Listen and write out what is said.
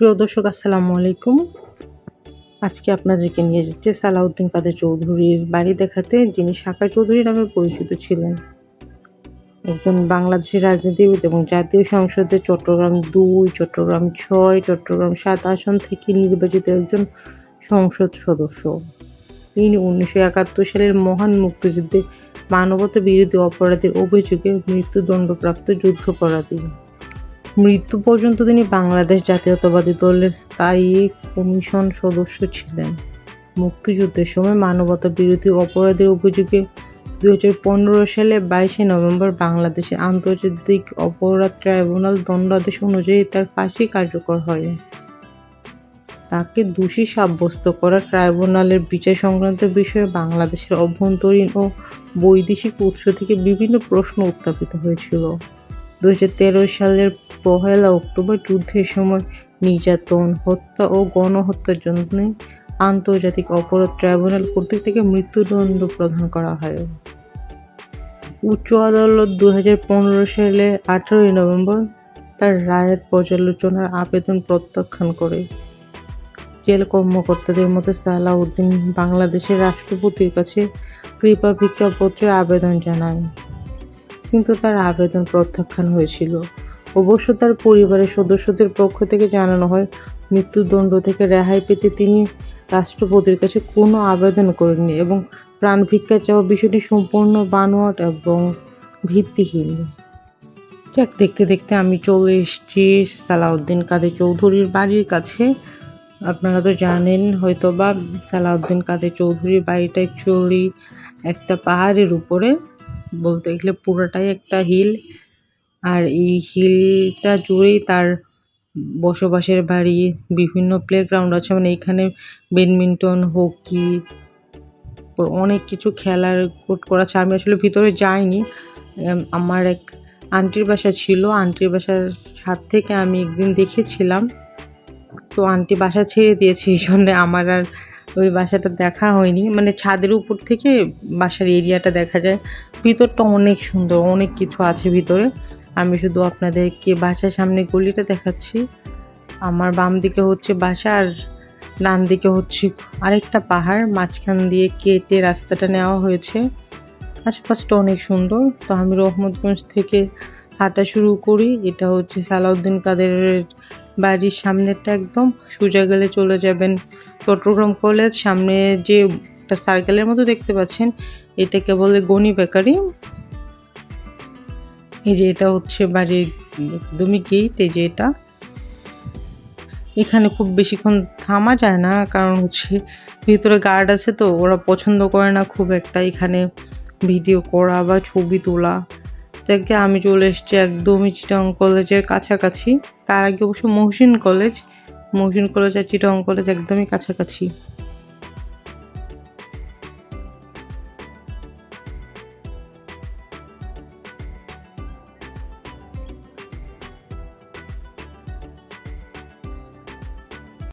প্রিয় দর্শক, আসসালামু আলাইকুম। আজকে আপনাদেরকে নিয়ে যাচ্ছে সালাউদ্দিন কাদের চৌধুরীর বাড়ি দেখাতে, যিনি শাখা চৌধুরী নামে পরিচিত ছিলেন। একজন বাংলাদেশের রাজনীতিবিদ এবং জাতীয় সংসদে চট্টগ্রাম দুই, চট্টগ্রাম ছয়, চট্টগ্রাম সাত আসন থেকে নির্বাচিত একজন সংসদ সদস্য। তিনি উনিশশো একাত্তর সালের মহান মুক্তিযুদ্ধে মানবতা বিরোধী অপরাধের অভিযোগে মৃত্যুদণ্ডপ্রাপ্ত যুদ্ধাপরাধী। মৃত্যু পর্যন্ত তিনি বাংলাদেশ জাতীয়তাবাদী দলের স্থায়ী কমিশন সদস্য ছিলেন। মুক্তিযুদ্ধের সময় মানবতা বিরোধী অপরাধের অভিযোগে দু হাজার পনেরো সালে বাইশে নভেম্বর বাংলাদেশের আন্তর্জাতিক অপরাধ ট্রাইব্যুনাল দণ্ডাদেশ অনুযায়ী তার ফাঁসি কার্যকর হয়। তাকে দোষী সাব্যস্ত করা ট্রাইব্যুনালের বিচার সংক্রান্ত বিষয়ে বাংলাদেশের অভ্যন্তরীণ ও বৈদেশিক উৎস থেকে বিভিন্ন প্রশ্ন উত্থাপিত হয়েছিল। দু হাজার তেরো সালের পহেলা অক্টোবর যুদ্ধের সময় নির্যাতন, হত্যা ও গণহত্যার জন্য আন্তর্জাতিক অপরাধ ট্রাইব্যুনাল কর্তৃক থেকে মৃত্যুদণ্ড প্রদান করা হয়। উচ্চ আদালত দু হাজার পনেরো সালে আঠারোই নভেম্বর তার রায়ের পর্যালোচনার আবেদন প্রত্যাখ্যান করে। জেল কর্মকর্তাদের মধ্যে সালাউদ্দিন বাংলাদেশের রাষ্ট্রপতির কাছে কৃপা ভিক্ষাপত্রের আবেদন জানান কিন্তু তার আবেদন প্রত্যাখ্যান হয়েছিল। অবশ্য তার পরিবারের সদস্যদের পক্ষ থেকে জানানো হয়, মৃত্যুদণ্ড থেকে রেহাই পেতে তিনি রাষ্ট্রপতির কাছে কোনো আবেদন করেননি এবং প্রাণ ভিক্ষা চাওয়া বিষয়টি সম্পূর্ণ বানোয়াট এবং ভিত্তিহীন। যাক, দেখতে দেখতে আমি চলে এসেছি সালাউদ্দিন কাদের চৌধুরীর বাড়ির কাছে। আপনারা তো জানেন হয়তো বা সালাউদ্দিন কাদের চৌধুরীর বাড়িটা অ্যাকচুয়ালি একটা পাহাড়ের উপরে, বলতে গেলে পুরোটাই একটা হিল। আর এই হিলটা জুড়েই তার বসবাসের বাড়ি, বিভিন্ন প্লেগ্রাউন্ড আছে। মানে এখানে ব্যাডমিন্টন, হকি, অনেক কিছু খেলার কোর্ট করা আছে। আমি আসলে ভিতরে যাইনি। আমার এক আন্টির বাসা ছিল। আন্টির বাসার ছাদ থেকে আমি একদিন দেখেছিলাম। তো আন্টি বাসা ছেড়ে দিয়েছে, এই জন্য আমার আর ওই বাসাটা দেখা হয়নি। মানে ছাদের উপর থেকে বাসার এরিয়াটা দেখা যায়। ভিতরটা অনেক সুন্দর, অনেক কিছু আছে ভিতরে। আমি শুধু আপনাদেরকে বাসার সামনে গলিটা দেখাচ্ছি। আমার বাম দিকে হচ্ছে বাসা আর ডান দিকে হচ্ছে আরেকটা পাহাড়। মাঝখান দিয়ে কেটে রাস্তাটা নেওয়া হয়েছে। আশেপাশটা অনেক সুন্দর। তো আমি রহমতগঞ্জ থেকে হাঁটা শুরু করি। এটা হচ্ছে সালাউদ্দিন কাদের বাড়ির সামনেরটা একদম। সোজা গেলে চলে যাবেন চট্টগ্রাম কলেজ। সামনে যে একটা সার্কেলের মতো দেখতে পাচ্ছেন এটাকে বলে গনি বেকারি। এই যে এটা হচ্ছে বাড়ির একদমই গেট এই যে এটা। এখানে খুব বেশিক্ষণ থামা যায় না, কারণ হচ্ছে ভিতরে গার্ড আছে তো, ওরা পছন্দ করে না খুব একটা এখানে ভিডিও করা বা ছবি তোলা। দেখে আমি চলে এসেছি একদমই চিটং কলেজের কাছাকাছি। তার আগে অবশ্য মহসিন কলেজ। মহসিন কলেজ আর চিটং কলেজ একদমই কাছাকাছি।